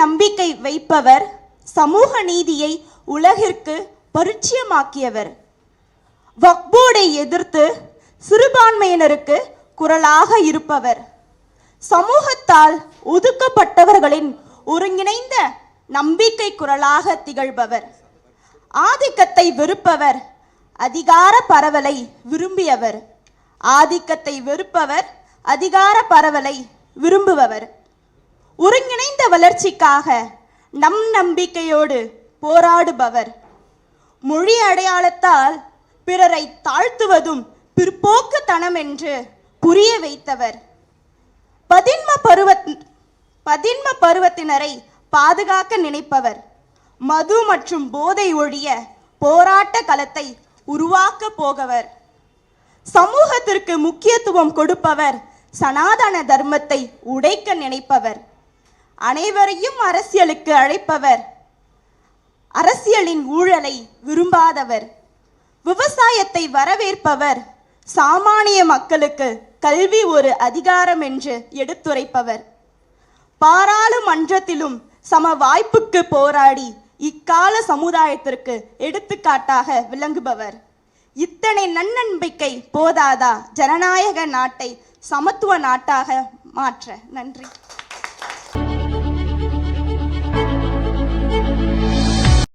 நம்பிக்கை வைப்பவர் சமூக நீதியை உலகிற்கு பரிச்சயமாக்கியவர். வக்போர்டை எதிர்த்து சிறுபான்மையினருக்கு குரலாக இருப்பவர். சமூகத்தால் ஒதுக்கப்பட்டவர்களின் ஒருங்கிணைந்த நம்பிக்கை குரலாக திகழ்பவர். ஆதிக்கத்தை வெறுப்பவர் அதிகார பரவலை விரும்பியவர். ஆதிக்கத்தை வெறுப்பவர் அதிகார பரவலை விரும்புபவர். ஒருங்கிணைந்த வளர்ச்சிக்காக நம் நம்பிக்கையோடு போராடுபவர். மொழி அடையாளத்தால் பிறரை தாழ்த்துவதும் பிற்போக்குத்தனம் என்று புரிய வைத்தவர். பதின்ம பருவத் பதின்ம பருவத்தினரை பாதுகாக்க நினைப்பவர். மது மற்றும் போதை ஒழிய போராட்ட களத்தை உருவாக்க போகவர். சமூகத்திற்கு முக்கியத்துவம் கொடுப்பவர் சனாதன தர்மத்தை உடைக்க நினைப்பவர். அனைவரையும் அரசியலுக்கு அழைப்பவர். அரசியலின் ஊழலை விரும்பாதவர். விவசாயத்தை வரவேற்பவர். சாமானிய மக்களுக்கு கல்வி ஒரு அதிகாரம் என்று எடுத்துரைப்பவர். பாராளுமன்றத்திலும் சம வாய்ப்புக்கு போராடி இக்கால சமுதாயத்திற்கு எடுத்துக்காட்டாக விளங்குபவர். இத்தனை நன்னம்பிக்கை போதாதா ஜனநாயக நாட்டை சமத்துவ நாட்டாக மாற்ற. நன்றி.